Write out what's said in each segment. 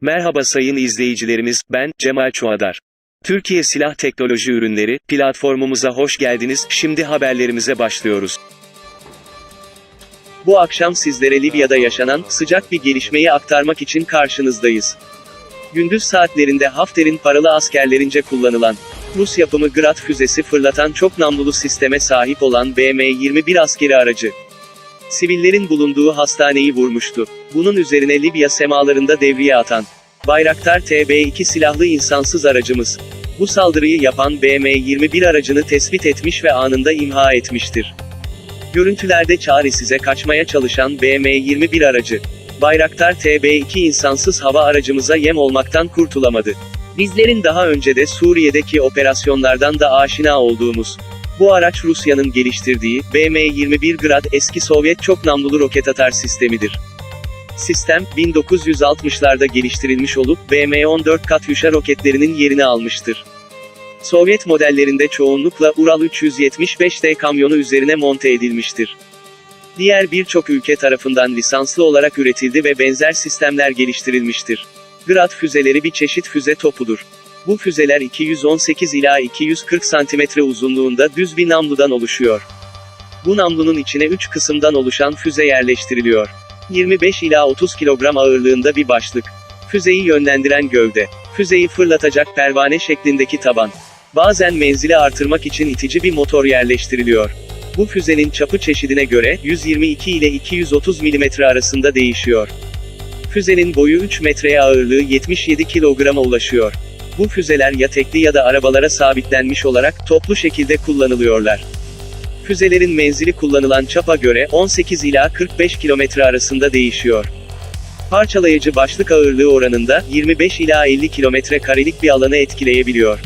Merhaba sayın izleyicilerimiz, ben Cemal Çuadar. Türkiye Silah Teknoloji Ürünleri platformumuza hoş geldiniz. Şimdi haberlerimize başlıyoruz. Bu akşam sizlere Libya'da yaşanan sıcak bir gelişmeyi aktarmak için karşınızdayız. Gündüz saatlerinde Hafter'in paralı askerlerince kullanılan Rus yapımı Grad füzesi fırlatan çok namlulu sisteme sahip olan BM-21 askeri aracı sivillerin bulunduğu hastaneyi vurmuştu. Bunun üzerine Libya semalarında devriye atan Bayraktar TB2 silahlı insansız aracımız bu saldırıyı yapan BM-21 aracını tespit etmiş ve anında imha etmiştir. Görüntülerde çaresize kaçmaya çalışan BM-21 aracı Bayraktar TB2 insansız hava aracımıza yem olmaktan kurtulamadı. Bizlerin daha önce de Suriye'deki operasyonlardan da aşina olduğumuz bu araç Rusya'nın geliştirdiği BM-21 Grad eski Sovyet çok namlulu roket atar sistemidir. Sistem, 1960'larda geliştirilmiş olup BM-14 Katyusha roketlerinin yerini almıştır. Sovyet modellerinde çoğunlukla Ural 375D kamyonu üzerine monte edilmiştir. Diğer birçok ülke tarafından lisanslı olarak üretildi ve benzer sistemler geliştirilmiştir. Grad füzeleri bir çeşit füze topudur. Bu füzeler 218 ila 240 cm uzunluğunda düz bir namludan oluşuyor. Bu namlunun içine 3 kısımdan oluşan füze yerleştiriliyor. 25 ila 30 kilogram ağırlığında bir başlık. Füzeyi yönlendiren gövde. Füzeyi fırlatacak pervane şeklindeki taban. Bazen menzili artırmak için itici bir motor yerleştiriliyor. Bu füzenin çapı çeşidine göre 122 ile 230 mm arasında değişiyor. Füzenin boyu 3 metreye ağırlığı 77 kilograma ulaşıyor. Bu füzeler ya tekli ya da arabalara sabitlenmiş olarak toplu şekilde kullanılıyorlar. Füzelerin menzili kullanılan çapa göre 18 ila 45 kilometre arasında değişiyor. Parçalayıcı başlık ağırlığı oranında 25 ila 50 kilometre karelik bir alanı etkileyebiliyor.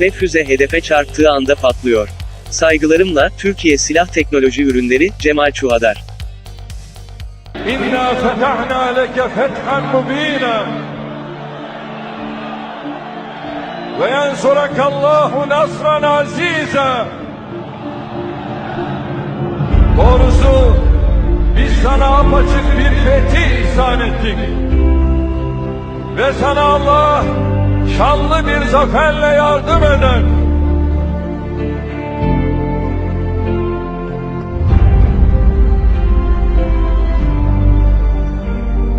Ve füze hedefe çarptığı anda patlıyor. Saygılarımla Türkiye Silah Teknoloji Ürünleri Cemal Çuhadar. İnna fetahna leke fethan mubina ve yensurakallahu nasran azize. Doğrusu biz sana apaçık bir fetih ihsan ettik. Ve sana Allah şanlı bir zaferle yardım eder.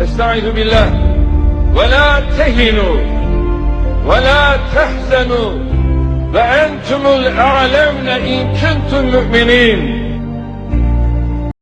Estaizu billah ve la tehinû ولا تحزنوا وأنتم الأعلون إن كنتم مؤمنين.